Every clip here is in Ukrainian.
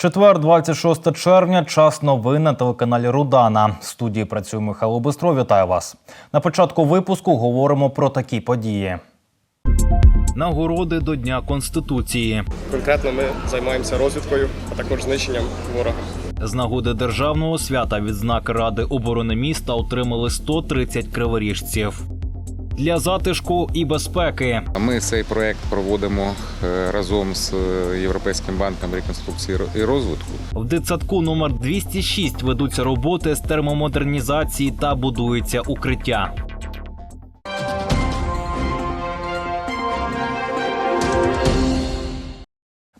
Четвер, 26 червня, час новин на телеканалі Рудана. В студії працює Михайло Бистро. Вітаю вас. На початку випуску говоримо про такі події. Нагороди до Дня Конституції. Конкретно ми займаємося розвідкою, а також знищенням ворога. З нагоди державного свята відзнаки Ради оборони міста отримали 130 криворіжців. Для затишку і безпеки Ми цей проект проводимо е, разом з е, Європейським банком реконструкції і розвитку. в дитсадку номер 206 ведуться роботи з термомодернізації та будується укриття.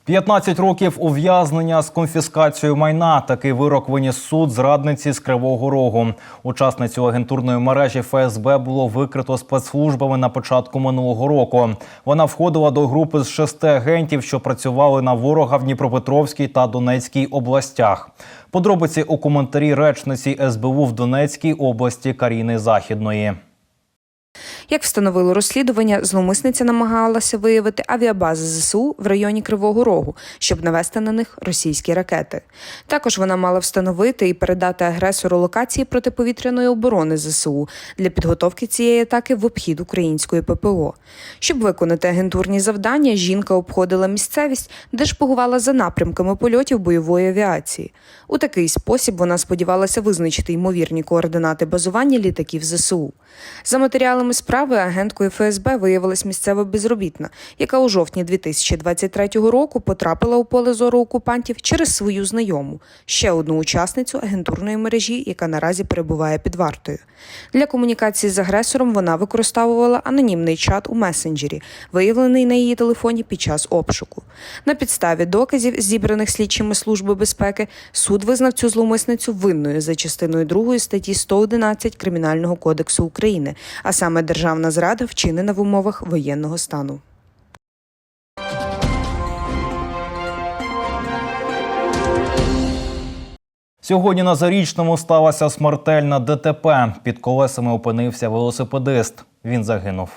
«15 років ув'язнення з конфіскацією майна. Такий вирок виніс суд зрадниці з Кривого Рогу. Учасницю агентурної мережі ФСБ було викрито спецслужбами на початку минулого року. Вона входила до групи з шести агентів, що працювали на ворога в Дніпропетровській та Донецькій областях. Подробиці у коментарі речниці СБУ в Донецькій області Каріни Західної. Як встановило розслідування, зловмисниця намагалася виявити авіабази ЗСУ в районі Кривого Рогу, щоб навести на них російські ракети. Також вона мала встановити і передати агресору локації протиповітряної оборони ЗСУ для підготовки цієї атаки в обхід української ППО. Щоб виконати агентурні завдання, жінка обходила місцевість, де шпигувала за напрямками польотів бойової авіації. У такий спосіб вона сподівалася визначити ймовірні координати базування літаків ЗСУ. За матеріалами справи агенткою ФСБ виявилась місцева безробітна, яка у жовтні 2023 року потрапила у поле зору окупантів через свою знайому, ще одну учасницю агентурної мережі, яка наразі перебуває під вартою. Для комунікації з агресором вона використовувала анонімний чат у месенджері, виявлений на її телефоні під час обшуку. На підставі доказів, зібраних слідчими Служби безпеки, суд визнав цю зловмисницю винною за частиною 2 статті 111 Кримінального кодексу України, а саме державна зрада вчинена в умовах воєнного стану. Сьогодні на зарічному сталася смертельна ДТП. Під колесами опинився велосипедист. Він загинув.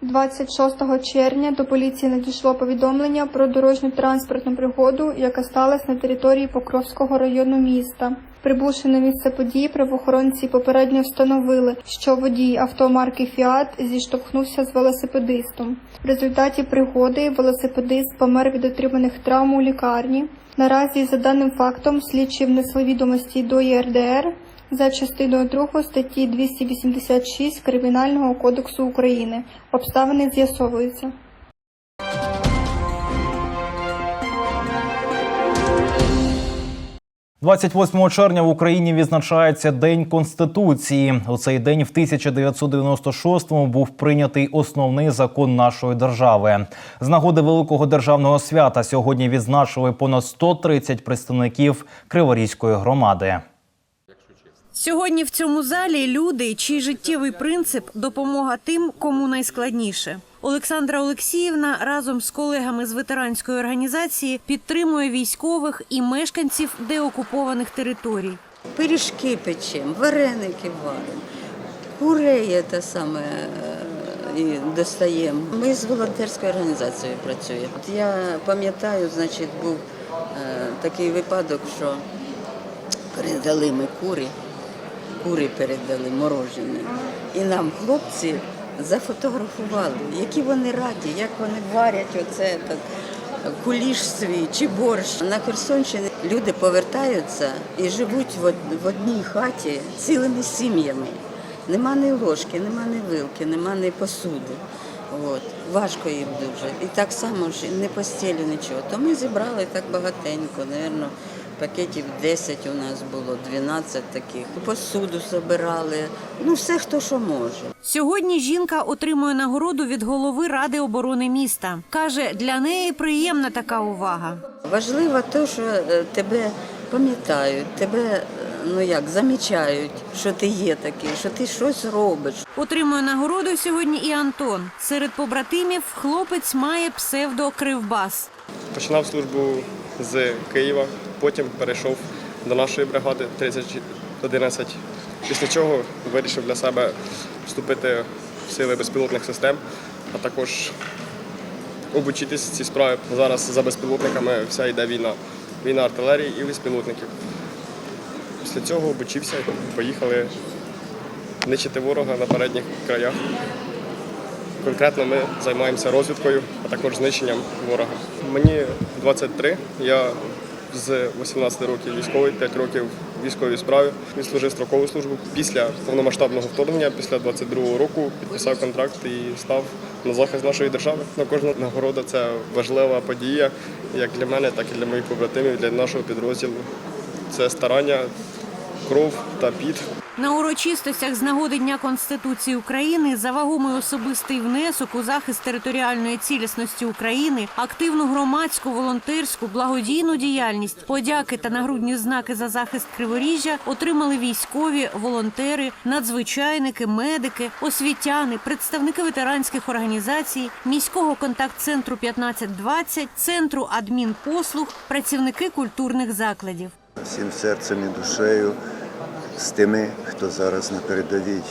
26 червня до поліції надійшло повідомлення про дорожню транспортну пригоду, яка сталася на території Покровського району міста. Прибувши на місце події, правоохоронці попередньо встановили, що водій автомарки Фіат зіштовхнувся з велосипедистом. В результаті пригоди велосипедист помер від отриманих травм у лікарні. Наразі, за даним фактом, слідчі внесли відомості до ЄРДР за частиною 2 статті 286 Кримінального кодексу України. Обставини з'ясовуються. – 28 червня в Україні відзначається День Конституції. У цей день в 1996-му був прийнятий основний закон нашої держави. З нагоди великого державного свята сьогодні відзначили понад 130 представників Криворізької громади. Сьогодні в цьому залі люди, чий життєвий принцип допомога тим, кому найскладніше. Олександра Олексіївна разом з колегами з ветеранської організації підтримує військових і мешканців деокупованих територій. Пиріжки печем, вареники варимо, курей те саме е, і достаємо. Ми з волонтерською організацією працюємо. Я пам'ятаю, значить, був е, такий випадок, що передали ми курі, курі передали морожені. І нам хлопці зафотографували, які вони раді, як вони варять оце так, куліш свій чи борщ. На Херсонщині люди повертаються і живуть в од- в одній хаті цілими сім'ями. Нема ні ложки, нема ні вилки, нема ні посуди. От. Важко їм дуже. І так само ж не постілю, нічого. То ми зібрали так багатенько, напевно, пакетів 10 у нас було, 12 таких. Посуду збирали. Ну, все, хто що може. Сьогодні жінка отримує нагороду від голови ради оборони міста. каже, для неї приємна така увага. Важливо те, що е, тебе пам'ятають, тебе е, ну як замічають, що ти є такий, що ти щось робиш. Отримує нагороду сьогодні і Антон. Серед побратимів хлопець має псевдо Кривбас. Починав службу з Києва, потім перейшов до нашої бригади 3011. Після чого вирішив для себе вступити в сили безпілотних систем, а також обучитися цій справі. Зараз за безпілотниками вся йде війна. Війна артилерії і безпілотників. Після цього обучився поїхали нищити ворога на передніх краях. Конкретно ми займаємося розвідкою, а також знищенням ворога. Мені 23, я з 18 років військовий, 5 років військовій справі. Він служив строкову службу. Після повномасштабного вторгнення, після 22-го року, підписав контракт і став на захист нашої держави. На кожна нагорода це важлива подія, як для мене, так і для моїх побратимів, для нашого підрозділу. Це старання, кров та піт. На урочистостях з нагоди Дня Конституції України за вагомий особистий внесок у захист територіальної цілісності України, активну громадську, волонтерську, благодійну діяльність, подяки та нагрудні знаки за захист Криворіжжя отримали військові, волонтери, надзвичайники, медики, освітяни, представники ветеранських організацій, міського контакт-центру 1520, центру адмінпослуг, працівники культурних закладів. всім серцем і душею з тими, хто зараз на передовій,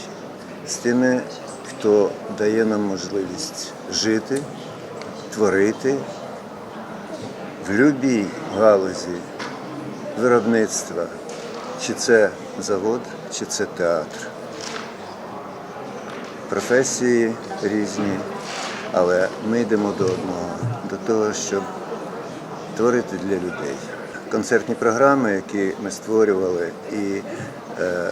з тими, хто дає нам можливість жити, творити в будь-якій галузі виробництва, чи це завод, чи це театр. Професії різні, але ми йдемо до одного, до того, щоб творити для людей. Концертні програми, які ми створювали і е,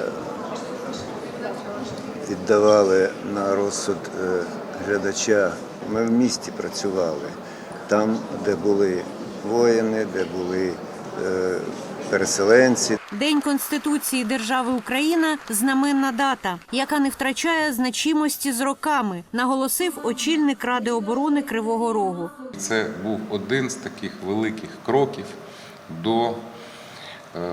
віддавали на розсуд е, глядача, ми в місті працювали, там, де були воїни, де були е, переселенці, День Конституції Держави Україна знаменна дата, яка не втрачає значимості з роками, наголосив очільник Ради оборони Кривого Рогу. Це був один з таких великих кроків до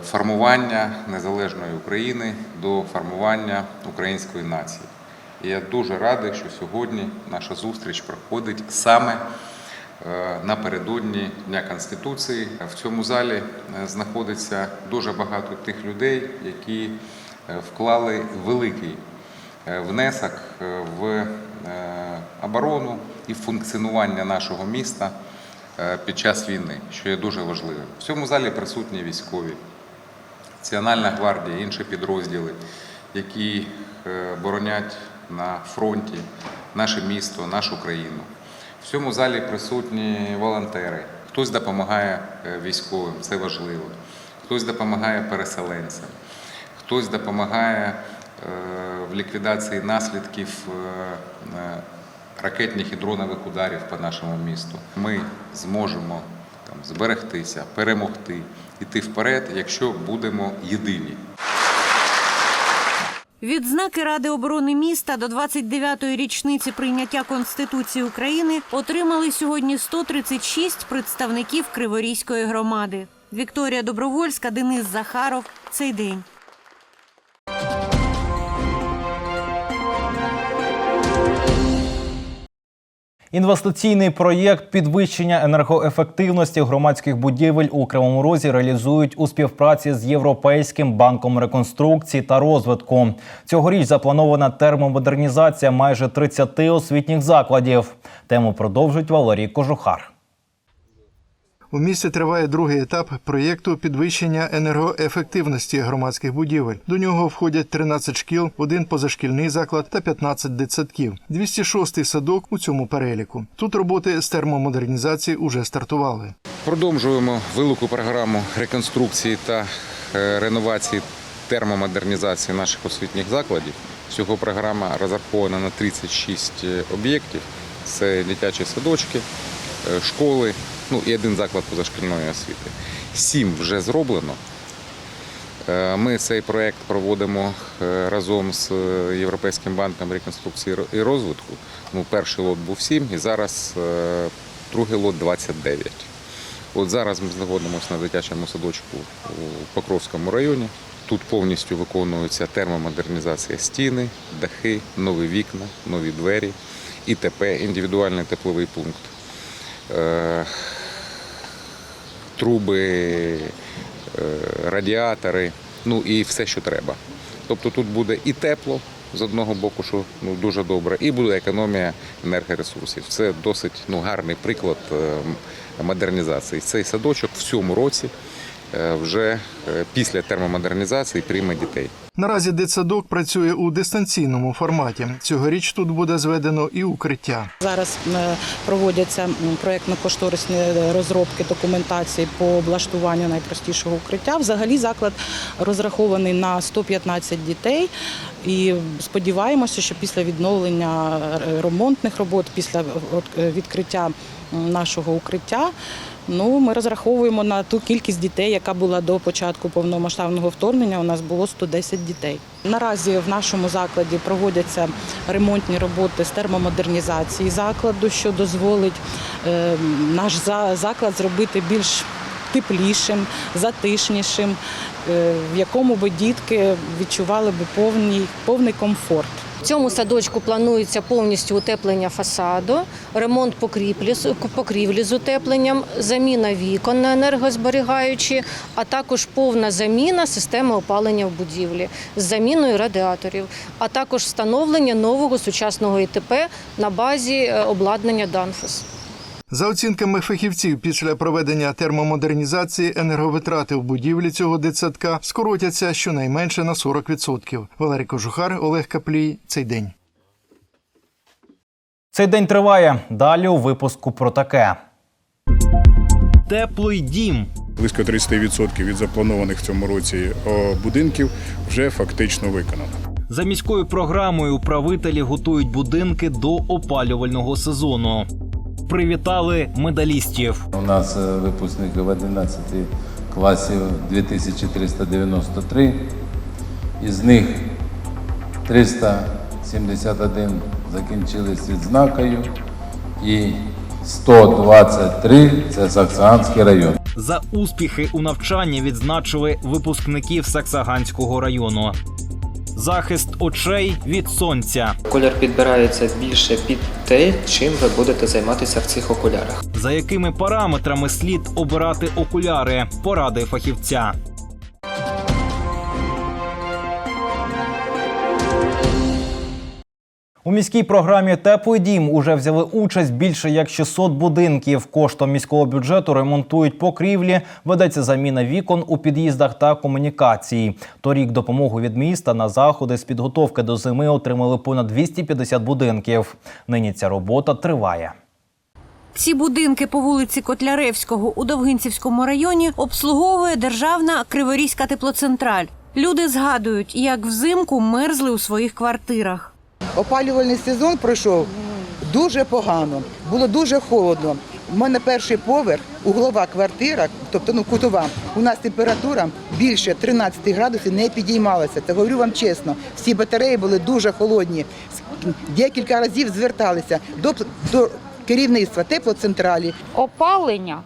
формування незалежної України, до формування української нації. І я дуже радий, що сьогодні наша зустріч проходить саме е, напередодні Дня Конституції. В цьому залі е, знаходиться дуже багато тих людей, які е, вклали великий е, внесок е, в е, оборону і функціонування нашого міста е, під час війни, що є дуже важливим. В цьому залі присутні військові, Національна гвардія, інші підрозділи, які е, боронять на фронті наше місто, нашу країну. В цьому залі присутні волонтери. Хтось допомагає е, військовим, це важливо. Хтось допомагає переселенцям, хтось допомагає е, в ліквідації наслідків е, е, ракетних і дронових ударів по нашому місту. Ми зможемо там, зберегтися, перемогти, йти вперед, якщо будемо єдині. Відзнаки Ради оборони міста до 29-ї річниці прийняття Конституції України отримали сьогодні 136 представників Криворізької громади. Вікторія Добровольська, Денис Захаров. Цей день. Інвестиційний проєкт підвищення енергоефективності громадських будівель у Кривому Розі реалізують у співпраці з Європейським банком реконструкції та розвитку. Цьогоріч запланована термомодернізація майже 30 освітніх закладів. Тему продовжить Валерій Кожухар. У місті триває другий етап проєкту підвищення енергоефективності громадських будівель. До нього входять 13 шкіл, один позашкільний заклад та 15 дитсадків. 206-й садок у цьому переліку. Тут роботи з термомодернізації уже стартували. Продовжуємо велику програму реконструкції та е, реновації термомодернізації наших освітніх закладів. Всього програма розрахована на 36 об'єктів. Це дитячі садочки, е, школи, ну і один заклад позашкільної освіти. Сім вже зроблено. Е, Ми цей проект проводимо е, разом з е, Європейським банком реконструкції і розвитку. Ну, перший лот був 7 і зараз другий лот 29. От зараз ми знаходимося на дитячому садочку у Покровському районі. Тут повністю виконується термомодернізація стіни, дахи, нові вікна, нові двері, ІТП, індивідуальний тепловий пункт. Труби, е, радіатори, ну і все, що треба. Тобто тут буде і тепло, з одного боку, що ну, дуже добре, і буде економія енергоресурсів. Це досить ну, гарний приклад е, модернізації. Цей садочок в цьому році вже е, після термомодернізації прийме дітей. Наразі дитсадок працює у дистанційному форматі. Цьогоріч тут буде зведено і укриття. Зараз е, проводяться м, проєктно-кошторисні розробки документації по облаштуванню найпростішого укриття. Взагалі заклад розрахований на 115 дітей. І сподіваємося, що після відновлення е, ремонтних робот, після е, відкриття нашого укриття, ну ми розраховуємо на ту кількість дітей, яка була до початку повномасштабного вторгнення. У нас було 110 дітей. Наразі в нашому закладі проводяться ремонтні роботи з термомодернізації закладу, що дозволить е, наш заклад зробити більш теплішим, затишнішим, е, в якому би дітки відчували би повний, повний комфорт. В цьому садочку планується повністю утеплення фасаду, ремонт покрівлі, покрівлі з утепленням, заміна вікон на енергозберігаючі, а також повна заміна системи опалення в будівлі з заміною радіаторів, а також встановлення нового сучасного ІТП на базі е, обладнання Данфос. За оцінками фахівців, після проведення термомодернізації енерговитрати в будівлі цього дитсадка скоротяться щонайменше на 40%. Валерій Кожухар, Олег Каплій. Цей день. Цей день триває. Далі у випуску про таке. Теплий дім. Близько 30% від запланованих в цьому році будинків вже фактично виконано. За міською програмою управителі готують будинки до опалювального сезону. Привітали медалістів. У нас е, випускників 11 класів 2393. Із них 371 закінчили з відзнакою і 123 це Саксаганський район. За успіхи у навчанні відзначили випускників Саксаганського району. Захист очей від сонця. Колір підбирається більше під те, чим ви будете займатися в цих окулярах. За якими параметрами слід обирати окуляри? Поради фахівця. У міській програмі Теплий дім уже взяли участь більше як 600 будинків. Коштом міського бюджету ремонтують покрівлі, ведеться заміна вікон у під'їздах та комунікації. Торік допомогу від міста на заходи з підготовки до зими отримали понад 250 будинків. Нині ця робота триває. Ці будинки по вулиці Котляревського у Довгинцівському районі обслуговує державна Криворізька теплоцентраль. Люди згадують, як взимку мерзли у своїх квартирах. Опалювальний сезон пройшов дуже погано, було дуже холодно. У мене перший поверх, углова квартира, тобто ну кутова. У нас температура більше 13 градусів не підіймалася. Це говорю вам чесно. Всі батареї були дуже холодні. Декілька разів зверталися до, до керівництва теплоцентралі. Опалення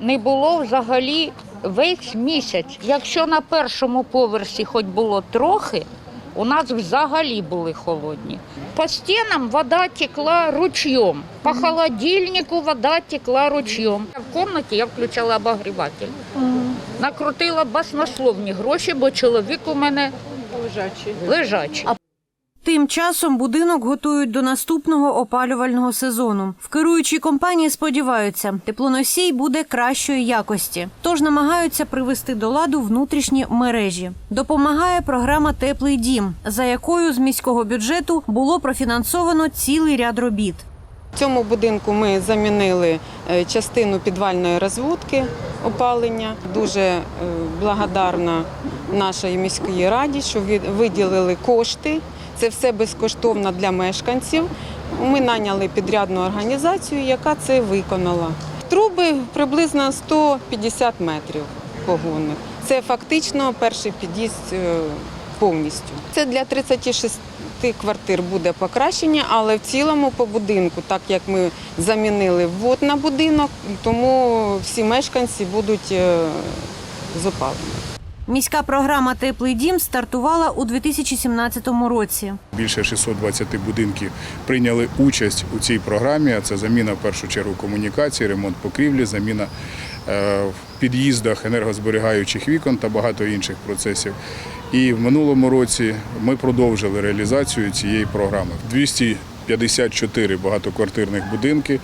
не було взагалі весь місяць. Якщо на першому поверсі хоч було трохи, у нас взагалі були холодні. По стінам вода текла ручьем, по холодильнику вода текла ручьем. В кімнаті я включала обогріватель. Накрутила баснословні гроші, бо чоловік у мене лежачий. лежачий. Тим часом будинок готують до наступного опалювального сезону. В керуючій компанії сподіваються, теплоносій буде кращої якості, тож намагаються привести до ладу внутрішні мережі. Допомагає програма Теплий дім, за якою з міського бюджету було профінансовано цілий ряд робіт. В цьому будинку ми замінили е, частину підвальної розводки опалення. Дуже е, благодарна нашій міській раді, що виділили кошти. Це все безкоштовно для мешканців. Ми наняли підрядну організацію, яка це виконала. Труби приблизно 150 метрів погонних. Це фактично перший під'їзд е, повністю. Це для 36 квартир буде покращення, але в цілому по будинку, так як ми замінили ввод на будинок, тому всі мешканці будуть е, з опаленням. Міська програма Теплий дім стартувала у 2017 році. Більше 620 будинків прийняли участь у цій програмі. А Це заміна в першу чергу комунікації, ремонт покрівлі, заміна е, в під'їздах енергозберігаючих вікон та багато інших процесів. І в минулому році ми продовжили реалізацію цієї програми. 254 багатоквартирних будинки.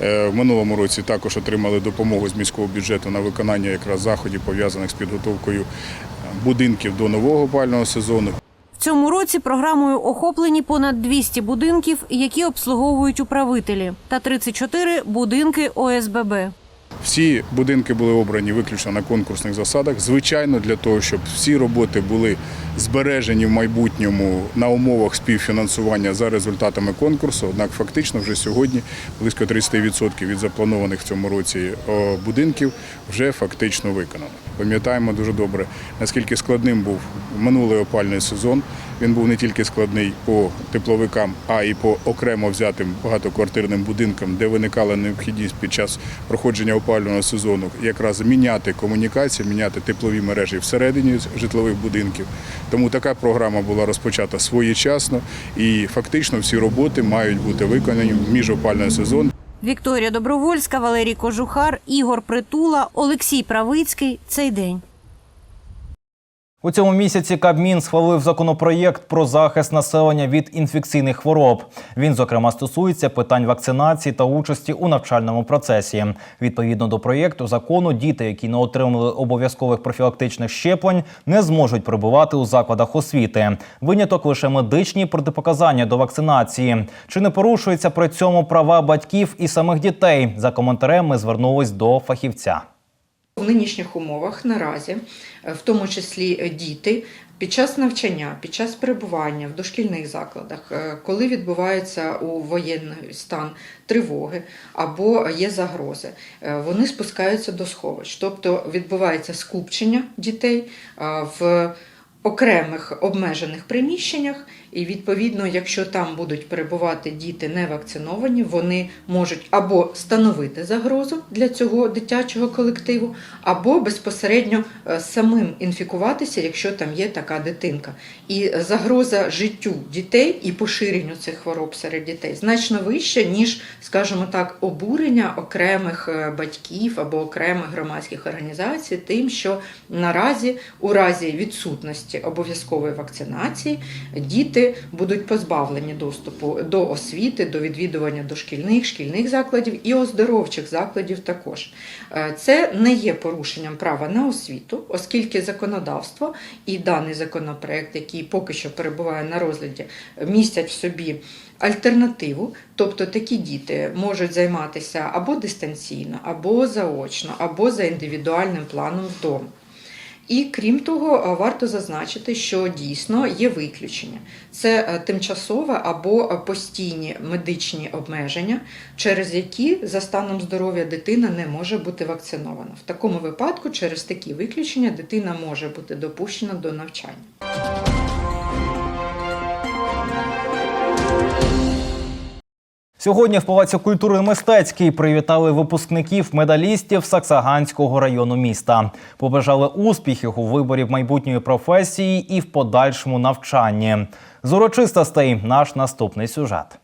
Е, В минулому році також отримали допомогу з міського бюджету на виконання якраз заходів, пов'язаних з підготовкою е, будинків до нового опального сезону. В цьому році програмою охоплені понад 200 будинків, які обслуговують управителі, та 34 будинки ОСББ. Всі будинки були обрані виключно на конкурсних засадах. Звичайно, для того, щоб всі роботи були збережені в майбутньому на умовах співфінансування за результатами конкурсу. Однак, фактично, вже сьогодні близько 30% від запланованих в цьому році будинків вже фактично виконано. Пам'ятаємо дуже добре, наскільки складним був минулий опальний сезон. Він був не тільки складний по тепловикам, а й по окремо взятим багатоквартирним будинкам, де виникала необхідність під час проходження опалювального сезону якраз міняти комунікації, міняти теплові мережі всередині житлових будинків. Тому така програма була розпочата своєчасно, і фактично всі роботи мають бути виконані в міжопальний сезон. Вікторія Добровольська, Валерій Кожухар, Ігор Притула, Олексій Правицький. Цей день. У цьому місяці Кабмін схвалив законопроєкт про захист населення від інфекційних хвороб. Він, зокрема, стосується питань вакцинації та участі у навчальному процесі. Відповідно до проєкту закону, діти, які не отримали обов'язкових профілактичних щеплень, не зможуть перебувати у закладах освіти. Виняток лише медичні протипоказання до вакцинації. Чи не порушуються при цьому права батьків і самих дітей? За коментарем ми звернулись до фахівця. В нинішніх умовах наразі, в тому числі е, діти, під час навчання, під час перебування в дошкільних закладах, е, коли відбувається у воєнний стан тривоги або є загрози, е, вони спускаються до сховищ, тобто відбувається скупчення дітей в окремих обмежених приміщеннях, і відповідно, якщо там будуть перебувати діти не вакциновані, вони можуть або становити загрозу для цього дитячого колективу, або безпосередньо е, самим інфікуватися, якщо там є така дитинка. І загроза життю дітей і поширенню цих хвороб серед дітей значно вища, ніж, скажімо так, обурення окремих е, батьків або окремих громадських організацій, тим, що наразі у разі відсутності обов'язкової вакцинації діти будуть позбавлені доступу до освіти, до відвідування дошкільних, шкільних закладів і оздоровчих закладів також. Е, Це не є порушенням права на освіту, оскільки законодавство і даний законопроект, який поки що перебуває на розгляді, містять в собі альтернативу, тобто такі діти можуть займатися або дистанційно, або заочно, або за індивідуальним планом вдома. І крім того, варто зазначити, що дійсно є виключення. Це е, тимчасове або постійні медичні обмеження, через які за станом здоров'я дитина не може бути вакцинована. В такому випадку, через такі виключення, дитина може бути допущена до навчання. Сьогодні в Палаці культури мистецький привітали випускників медалістів Саксаганського району міста. Побажали успіхів у виборі майбутньої професії і в подальшому навчанні. З урочистостей наш наступний сюжет.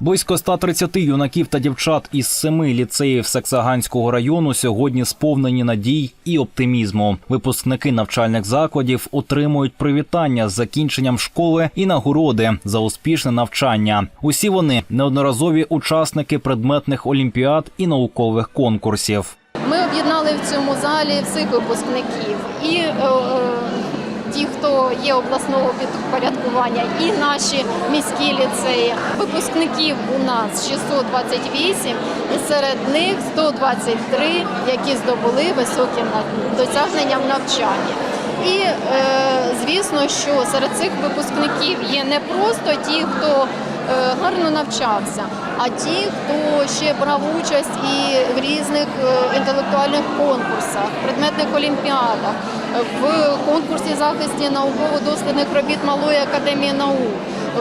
Близько 130 юнаків та дівчат із семи ліцеїв Саксаганського району сьогодні сповнені надій і оптимізму. Випускники навчальних закладів отримують привітання з закінченням школи і нагороди за успішне навчання. Усі вони неодноразові учасники предметних олімпіад і наукових конкурсів. Ми об'єднали в цьому залі всіх випускників і е, е, ті, хто є обласного підпорядкування, і наші міські ліцеї. Випускників у нас 628, і серед них 123, які здобули високі досягнення в навчанні. І е, звісно, що серед цих випускників є не просто ті, хто е, гарно навчався, а ті, хто ще брав участь і в різних е, інтелектуальних конкурсах, предметних олімпіадах, в конкурсі захисті науково-дослідних робіт Малої академії наук,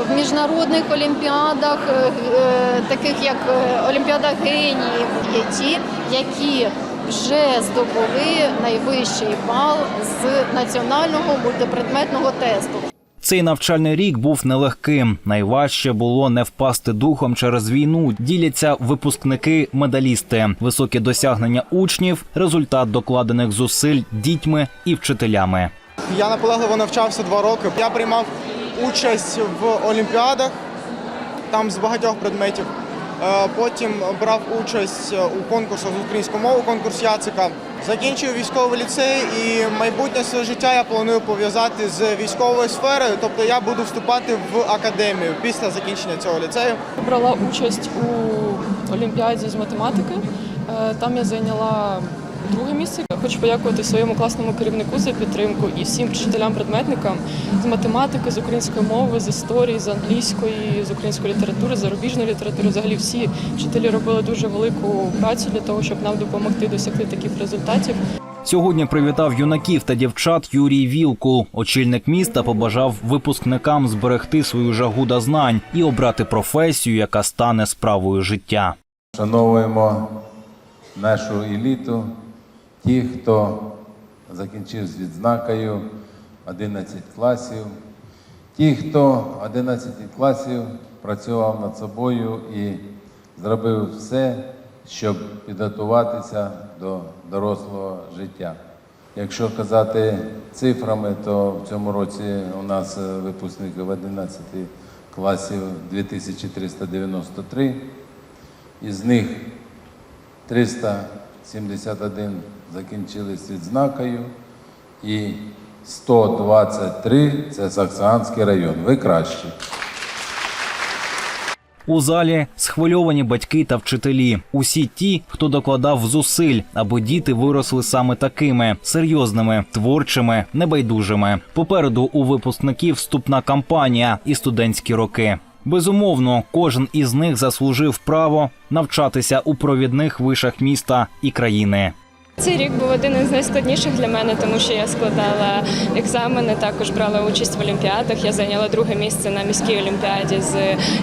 в міжнародних олімпіадах, е, е, таких як е, Олімпіада геніїв, є ті, які вже здобули найвищий бал з національного мультипредметного тесту. Цей навчальний рік був нелегким. Найважче було не впасти духом через війну. Діляться випускники, медалісти, високі досягнення учнів, результат докладених зусиль дітьми і вчителями. Я наполегливо навчався два роки. Я приймав участь в олімпіадах, там з багатьох предметів. Е, Потім брав участь у конкурсах з української мови, конкурс Яцика. Закінчив військовий ліцей і майбутнє своє життя я планую пов'язати з військовою сферою. Тобто я буду вступати в академію після закінчення цього ліцею. Брала участь у олімпіаді з математики. Е, Там я зайняла друге місце. Хочу подякувати своєму класному керівнику за підтримку і всім вчителям-предметникам з математики, з української мови, з історії, з англійської, з української літератури, зарубіжної літератури. Взагалі всі вчителі робили дуже велику працю для того, щоб нам допомогти досягти таких результатів. Сьогодні привітав юнаків та дівчат Юрій Вілкул. Очільник міста побажав випускникам зберегти свою жагу до знань і обрати професію, яка стане справою життя. Шановуємо нашу еліту, ті, хто закінчив з відзнакою 11 класів, ті, хто 11 класів працював над собою і зробив все, щоб підготуватися до дорослого життя. Якщо казати цифрами, то в цьому році у нас е, випускників 11 класів 2393. Із них 371 закінчили з відзнакою і 123 це Саксанський район. Ви кращі. У залі схвильовані батьки та вчителі. Усі ті, хто докладав зусиль, аби діти виросли саме такими серйозними, творчими, небайдужими. Попереду у випускників вступна кампанія і студентські роки. Безумовно, кожен із них заслужив право навчатися у провідних вишах міста і країни. Цей рік був один із найскладніших для мене, тому що я складала екзамени, також брала участь в олімпіадах. Я зайняла друге місце на міській олімпіаді з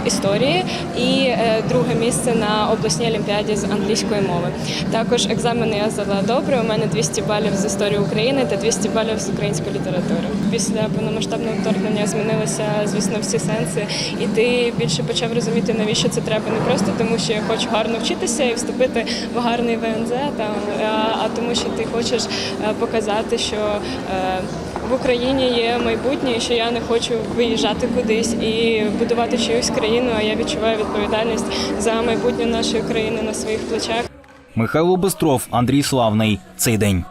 історії і е, друге місце на обласній олімпіаді з англійської мови. Також екзамени я здала добре. У мене 200 балів з історії України та 200 балів з української літератури. Після повномасштабного вторгнення змінилися, звісно, всі сенси, і ти більше почав розуміти, навіщо це треба. Не просто тому, що я хочу гарно вчитися і вступити в гарний ВНЗ, там а- тому, що ти хочеш е, показати, що е, в Україні є майбутнє, що я не хочу виїжджати кудись і будувати чиюсь країну. А я відчуваю відповідальність за майбутнє нашої країни на своїх плечах. Михайло Бистров, Андрій Славний. Цей день.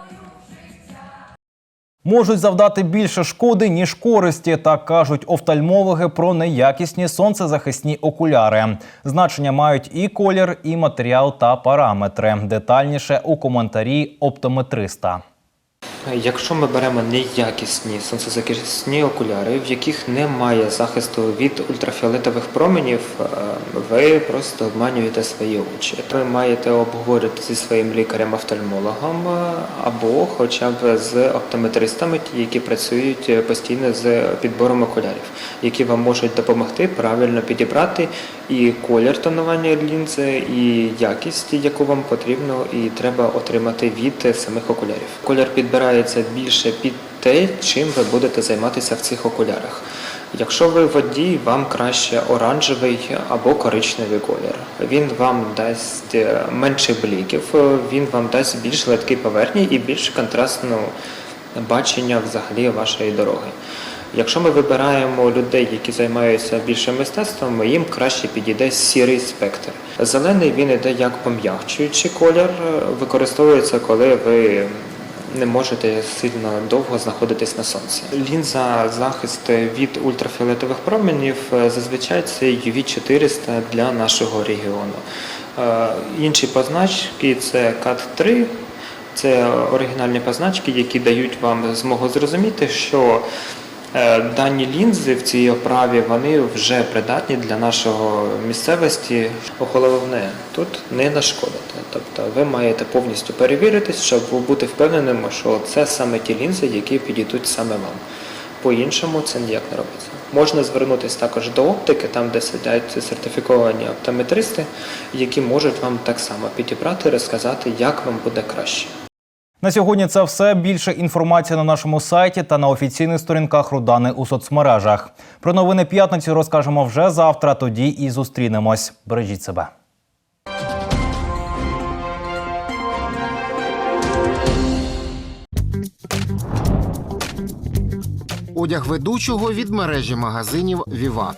Можуть завдати більше шкоди, ніж користі, так кажуть офтальмологи про неякісні сонцезахисні окуляри. Значення мають і колір, і матеріал та параметри. Детальніше у коментарі оптометриста. Якщо ми беремо неякісні сонцезахисні окуляри, в яких немає захисту від ультрафіолетових променів, е, ви просто обманюєте свої очі. Ви маєте обговорити зі своїм лікарем-офтальмологом е, або хоча б з оптометристами, які працюють е, постійно з підбором окулярів, які вам можуть допомогти правильно підібрати і колір тонування лінзи, і якість, яку вам потрібно і треба отримати від самих окулярів. Колір підбирається більше під те, чим ви будете займатися в цих окулярах. Якщо ви водій, вам краще оранжевий або коричневий колір. Він вам дасть е, менше бліків, е, він вам дасть більш легкі поверхні і більш контрастне бачення взагалі вашої дороги. Якщо ми вибираємо людей, які займаються більше мистецтвом, їм краще підійде сірий спектр. Зелений він іде як пом'якчуючий колір, е, використовується, коли ви не можете сильно довго знаходитись на сонці. Лінза захист від ультрафіолетових променів е, зазвичай це UV 400 для нашого регіону. Е, Інші позначки це CAT-3, це оригінальні позначки, які дають вам змогу зрозуміти, що дані лінзи в цій оправі вони вже придатні для нашого місцевості. Головне тут не нашкодити. Тобто ви маєте повністю перевіритись, щоб бути впевненими, що це саме ті лінзи, які підійдуть саме вам. По-іншому це ніяк не робиться. Можна звернутися також до оптики, там де сидять сертифіковані оптометристи, які можуть вам так само підібрати, розказати, як вам буде краще. На сьогодні це все. Більше інформації на нашому сайті та на офіційних сторінках Рудани у соцмережах. Про новини п'ятниці розкажемо вже завтра. Тоді і зустрінемось. Бережіть себе. Одяг ведучого від мережі магазинів Віват.